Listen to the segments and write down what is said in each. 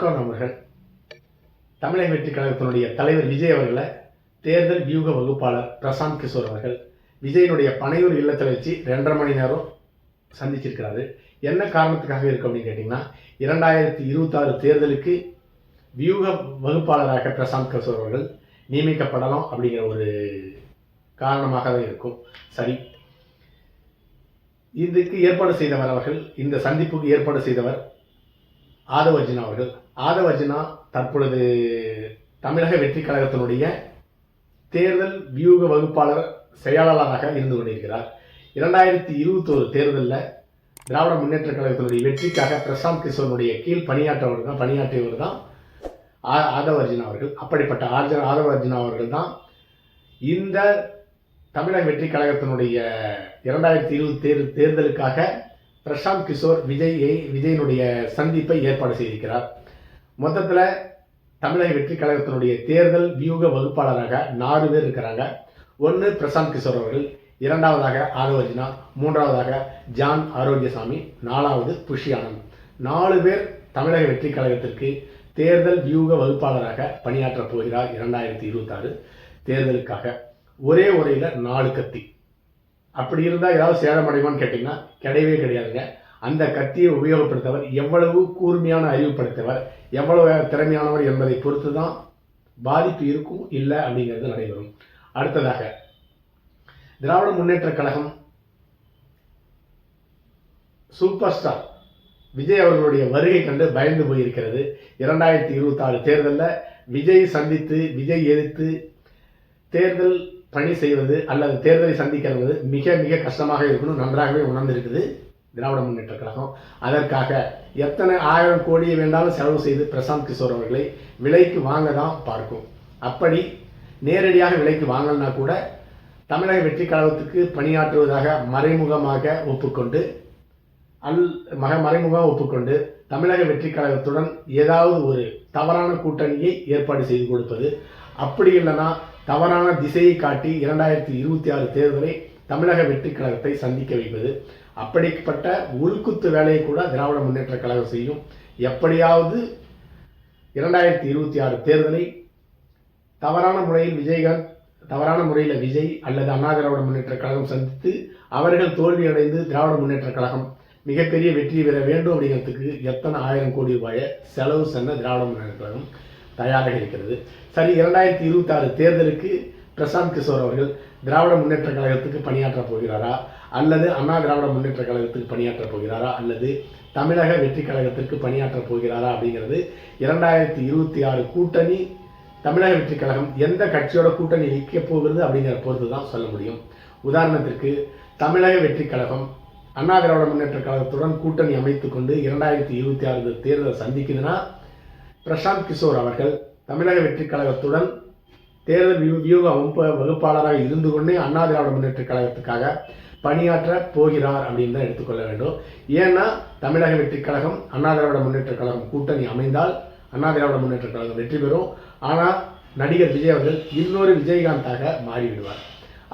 வணக்கம் நண்பர்கள். தமிழக வெற்றி கழகத்தினுடைய தலைவர் விஜய் அவர்களை தேர்தல் வியூக வகுப்பாளர் பிரசாந்த் கிஷோர் அவர்கள் விஜயனுடைய பனையூர் இல்லத்தில் வச்சு ரெண்டரை மணி நேரம் சந்திச்சிருக்கிறாரு. என்ன காரணத்துக்காக இருக்கு அப்படின்னு கேட்டிங்கன்னா இரண்டாயிரத்தி இருபத்தாறு தேர்தலுக்கு வியூக வகுப்பாளராக பிரசாந்த் கிஷோர் அவர்கள் நியமிக்கப்படலாம் அப்படிங்கிற ஒரு காரணமாக தான் இருக்கும். சரி. இதுக்கு ஏற்பாடு செய்தவர் அவர்கள் இந்த சந்திப்புக்கு ஏற்பாடு செய்தவர் ஆதவர்ஜினா அவர்கள். ஆதவர்ஜனா தற்பொழுது தமிழக வெற்றி கழகத்தினுடைய தேர்தல் வியூக வகுப்பாளர் செயலாளராக இருந்து கொண்டிருக்கிறார். இரண்டாயிரத்தி இருபத்தோரு தேர்தலில் திராவிட முன்னேற்ற கழகத்தினுடைய வெற்றிக்காக பிரசாந்த் கிஷோனுடைய கீழ் பணியாற்றவர் தான் பணியாற்றியவர் தான் ஆ- ஆதவர்ஜினா அவர்கள். அப்படிப்பட்ட ஆர்ஜ ஆதவர்ஜினா அவர்கள் தான் இந்த தமிழக வெற்றி கழகத்தினுடைய இரண்டாயிரத்தி இருபது தேர் தேர்தலுக்காக பிரசாந்த் கிஷோர் விஜயை விஜயனுடைய சந்திப்பை ஏற்பாடு செய்திருக்கிறார். மொத்தத்தில் தமிழக வெற்றி கழகத்தினுடைய தேர்தல் வியூக வகுப்பாளராக நாலு பேர் இருக்கிறாங்க. ஒன்று பிரசாந்த் கிஷோர் அவர்கள் இரண்டாவதாக ஆரோஜினா மூன்றாவதாக ஜான் ஆரோக்கியசாமி நாலாவது புஷி ஆனந்த். நாலு பேர் தமிழக வெற்றி கழகத்திற்கு தேர்தல் வியூக வகுப்பாளராக பணியாற்றப் போகிறார் இரண்டாயிரத்தி இருபத்தாறு. தேர்தலுக்காக ஒரே உரையில் நாலு கத்தி. அப்படி இருந்தால் ஏதாவது சேதமடையுமான்னு கேட்டிங்கன்னா கிடையவே கிடையாதுங்க. அந்த கத்தியை உபயோகப்படுத்தவர் எவ்வளவு கூர்மையான அறிவு படைத்தவர் எவ்வளவு திறமையானவர் என்பதை பொறுத்து தான் பாதிப்பு இருக்கும் இல்லை அப்படிங்கிறது நடைபெறும். அடுத்ததாக திராவிட முன்னேற்ற கழகம் சூப்பர் ஸ்டார் விஜய் அவர்களுடைய வருகை கண்டு பயந்து போயிருக்கிறது. இரண்டாயிரத்தி இருபத்தாறு தேர்தலில் விஜய் சந்தித்து விஜய் எதிர்த்து தேர்தல் பணி செய்வது அல்லது தேர்தலை சந்திக்கிறது மிக மிக கஷ்டமாக இருக்கணும் நன்றாகவே உணர்ந்திருக்குது. திராவிட முன்னேற்ற கழகம். அதற்காக எத்தனை ஆயிரம் கோடியை வேண்டாலும் செலவு செய்து பிரசாந்த் கிஷோர் அவர்களை விலைக்கு வாங்க தான் பார்க்கும். அப்படி நேரடியாக விலைக்கு வாங்கலனா கூட தமிழக வெற்றி கழகத்துக்கு பணியாற்றுவதாக மறைமுகமாக ஒப்புக்கொண்டு அல் மக மறைமுகமாக ஒப்புக்கொண்டு தமிழக வெற்றி கழகத்துடன் ஏதாவது ஒரு தவறான கூட்டணியை ஏற்பாடு செய்து கொடுப்பது. அப்படி இல்லைன்னா தவறான திசையை காட்டி இரண்டாயிரத்தி இருபத்தி ஆறு தேர்தலை தமிழக வெற்றி கழகத்தை சந்திக்க வைப்பது. அப்படிப்பட்ட உள்குத்து வேலையை கூட திராவிட முன்னேற்ற கழகம் செய்யும். எப்படியாவது இரண்டாயிரத்தி இருபத்தி ஆறு தேர்தலை தவறான முறையில் விஜயகாந்த் தவறான முறையில் விஜய் அல்லது அண்ணா திராவிட முன்னேற்ற கழகம் சந்தித்து அவர்கள் தோல்வியடைந்து திராவிட முன்னேற்ற கழகம் மிகப்பெரிய வெற்றி பெற வேண்டும் அப்படிங்கிறதுக்கு எத்தனை ஆயிரம் கோடி ரூபாயை செலவு சென்ன திராவிட முன்னேற்ற கழகம் தயாராக இருக்கிறது. சரி இரண்டாயிரத்தி இருபத்தி ஆறு தேர்தலுக்கு பிரசாந்த் கிஷோர் அவர்கள் திராவிட முன்னேற்ற கழகத்துக்கு பணியாற்றப் போகிறாரா? அல்லது அண்ணா திராவிட முன்னேற்ற கழகத்துக்கு பணியாற்றப் போகிறாரா? அல்லது தமிழக வெற்றி கழகத்திற்கு பணியாற்றப் போகிறாரா? அப்படிங்கிறது இரண்டாயிரத்தி இருபத்தி ஆறு கூட்டணி தமிழக வெற்றி கழகம் எந்த கட்சியோட கூட்டணி வைக்கப் போகிறது அப்படிங்கிற பொறுத்து தான் சொல்ல முடியும். உதாரணத்திற்கு தமிழக வெற்றி கழகம் அண்ணா திராவிட முன்னேற்ற கழகத்துடன் கூட்டணி அமைத்துக் கொண்டு இரண்டாயிரத்தி இருபத்தி ஆறு தேர்தலை சந்திக்குதுன்னா பிரசாந்த் கிஷோர் அவர்கள் தமிழக வெற்றி கழகத்துடன் தேர்தல் வியூக வகுப்ப வகுப்பாளராக இருந்து கொண்டே அண்ணா திராவிட முன்னேற்ற கழகத்துக்காக பணியாற்ற போகிறார் அப்படின்னு தான் எடுத்துக்கொள்ள வேண்டும். ஏன்னா தமிழக வெற்றி கழகம் அண்ணா திராவிட முன்னேற்ற கழகம் கூட்டணி அமைந்தால் அண்ணா திராவிட முன்னேற்ற கழகம் வெற்றி பெறும். ஆனால் நடிகர் விஜய் அவர்கள் இன்னொரு விஜயகாந்தாக மாறிவிடுவார்.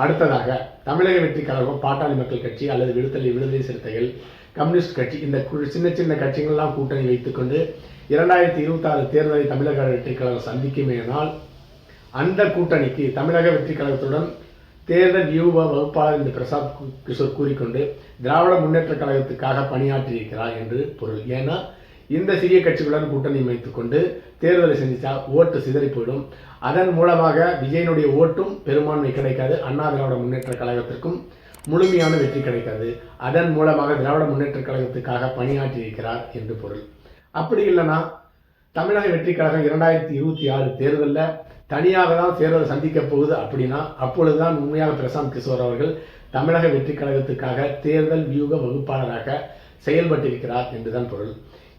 அடுத்ததாக தமிழக வெற்றி கழகம் பாட்டாளி மக்கள் கட்சி அல்லது விடுதலை விடுதலை சிறுத்தைகள் கம்யூனிஸ்ட் கட்சி இந்த சின்ன சின்ன கட்சிகள்லாம் கூட்டணி வைத்துக்கொண்டு இரண்டாயிரத்தி இருபத்தாறு தேர்தலை தமிழக வெற்றி கழகம் சந்திக்குமேனால் அந்த கூட்டணிக்கு தமிழக வெற்றி கழகத்துடன் தேர்தல் வியூக வகுப்பாளர் இந்த பிரசாத் கிஷோர் கூறிக்கொண்டு திராவிட முன்னேற்ற கழகத்துக்காக பணியாற்றியிருக்கிறார் என்று பொருள். ஏன்னா இந்த சிறிய கட்சிகளுடன் கூட்டணி அமைத்துக் கொண்டு தேர்தலை சந்தித்தா ஓட்டு சிதறி போயிடும். அதன் மூலமாக விஜயனுடைய ஓட்டும் பெரும்பான்மை கிடைக்காது. அண்ணா திராவிட முன்னேற்ற கழகத்திற்கும் முழுமையான வெற்றி கிடைக்காது. அதன் மூலமாக திராவிட முன்னேற்ற கழகத்துக்காக பணியாற்றியிருக்கிறார் என்று பொருள். அப்படி இல்லைன்னா தமிழக வெற்றி கழகம் இரண்டாயிரத்தி இருபத்தி ஆறு தேர்தலில் தனியாக தான் தேர்தல் சந்திக்க போகுது அப்படின்னா அப்பொழுதுதான் உண்மையாக பிரசாந்த் கிஷோர் அவர்கள் தமிழக வெற்றி கழகத்துக்காக தேர்தல் வியூக வகுப்பாளராக செயல்பட்டிருக்கிறார் என்றுதான் பொருள்.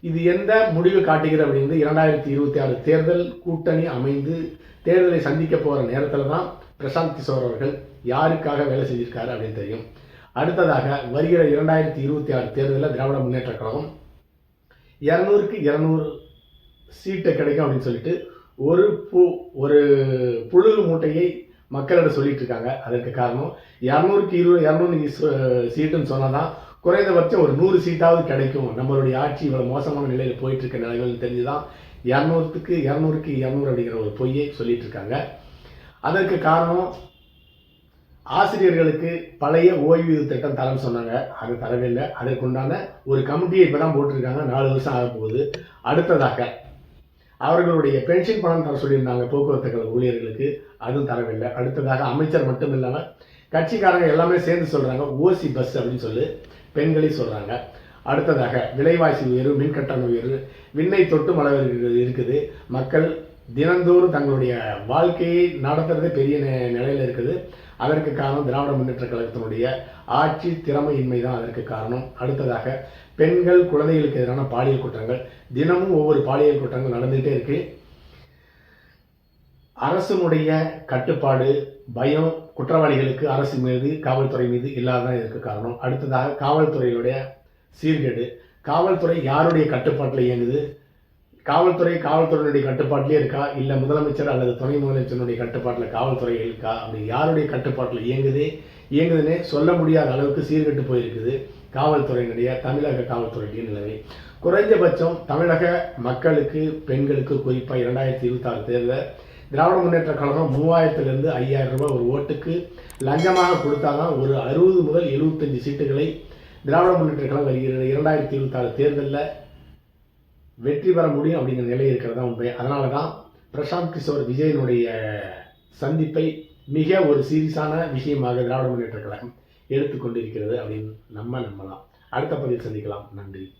இது எந்த முடிவு காட்டுகிறது அப்படிங்கிறது இரண்டாயிரத்தி இருபத்தி ஆறு தேர்தல் கூட்டணி அமைந்து தேர்தலை சந்திக்க போகிற நேரத்தில் தான் பிரசாந்த் கிஷோர் அவர்கள் யாருக்காக வேலை செஞ்சிருக்காரு அப்படின்னு தெரியும். அடுத்ததாக வருகிற இரண்டாயிரத்தி இருபத்தி ஆறு தேர்தலில் திராவிட முன்னேற்ற கழகம் இரநூறுக்கு இரநூறு சீட்டு கிடைக்கும் அப்படின்னு சொல்லிட்டு ஒரு பு ஒரு புழு மூட்டையை மக்களிடம் சொல்லிட்டு இருக்காங்க அதற்கு காரணம் இரநூறுக்கு இருபது இரநூறு சீட்டுன்னு சொன்னால் தான் குறைந்தபட்சம் ஒரு நூறு சீட்டாவது கிடைக்கும். நம்மளுடைய ஆட்சி இவ்வளோ மோசமான நிலையில் போயிட்டு இருக்க நிலைகள் தெரிஞ்சுதான் இரநூறுத்துக்கு இரநூறுக்கு இரநூறு அப்படிங்கிற ஒரு பொய்யை சொல்லிட்டு இருக்காங்க அதற்கு காரணம் ஆசிரியர்களுக்கு பழைய ஓய்வூதிய திட்டம் தரேன்னு சொன்னாங்க. அது தரவே இல்லை. அதற்குண்டான ஒரு கமிட்டியை இப்போ தான் போட்டிருக்காங்க. நாலு வருஷம் ஆக போகுது அடுத்ததாக அவர்களுடைய பென்ஷன் பணம் தர சொல்லியிருந்தாங்க போக்குவரத்து கழக ஊழியர்களுக்கு. அதுவும் தரவில்லை. அடுத்ததாக அமைச்சர் மட்டும் இல்லாமல் கட்சிக்காரங்க எல்லாமே சேர்ந்து சொல்கிறாங்க ஓசி பஸ் அப்படின்னு சொல்லி பெண்களையும் சொல்கிறாங்க அடுத்ததாக விலைவாசி உயர்வு மின்கட்டண உயர்வு விண்ணை தொட்டு மழை இருக்குது. மக்கள் தினந்தோறும் தங்களுடைய வாழ்க்கையை நடத்துறதே பெரிய நிலையில் இருக்குது. அதற்கு காரணம் திராவிட முன்னேற்ற கழகத்தினுடைய ஆட்சி திறமையின்மை தான் அதற்கு காரணம். அடுத்ததாக பெண்கள் குழந்தைகளுக்கு எதிரான பாலியல் குற்றங்கள். தினமும் ஒவ்வொரு பாலியல் குற்றங்கள் நடந்துகிட்டே இருக்கு. அரசினுடைய கட்டுப்பாடு பயம் குற்றவாளிகளுக்கு அரசு மீது காவல்துறை மீது இல்லாதான் இதற்கு காரணம். அடுத்ததாக காவல்துறையினுடைய சீர்கேடு. காவல்துறை யாருடைய கட்டுப்பாட்டில் இயங்குது? காவல்துறை காவல்துறையினுடைய கட்டுப்பாட்டிலே இருக்கா? இல்லை முதலமைச்சர் அல்லது துணை முதலமைச்சருடைய கட்டுப்பாட்டில் காவல்துறை இருக்கா? அப்படி யாருடைய கட்டுப்பாட்டில் இயங்குது? இயங்குதுன்னே சொல்ல முடியாத அளவுக்கு சீர்கெட்டு போயிருக்குது காவல்துறையினுடைய தமிழக காவல்துறையுடைய நிலைமை. குறைஞ்சபட்சம் தமிழக மக்களுக்கு பெண்களுக்கு குறிப்பாக இரண்டாயிரத்தி இருபத்தாறு தேர்தல் திராவிட முன்னேற்ற கழகம் மூவாயிரத்திலிருந்து ஐயாயிரம் ரூபாய் ஒரு ஓட்டுக்கு லஞ்சமாக கொடுத்தாதான் ஒரு அறுபது முதல் எழுபத்தஞ்சு சீட்டுகளை திராவிட முன்னேற்ற கழகம் வருகிற இரண்டாயிரத்தி இருபத்தாறு தேர்தலில் வெற்றி பெற முடியும் அப்படிங்கிற நிலை இருக்கிறது தான் உண்மை. அதனால தான் பிரசாந்த் கிஷோர் விஜயனுடைய சந்திப்பை மிக ஒரு சீரியஸான விஷயமாக திராவிட முன்னேற்ற கழகம் எடுத்துக்கொண்டிருக்கிறது அப்படின்னு நம்ம நம்பலாம். அடுத்த பதிவில் சந்திக்கலாம். நன்றி.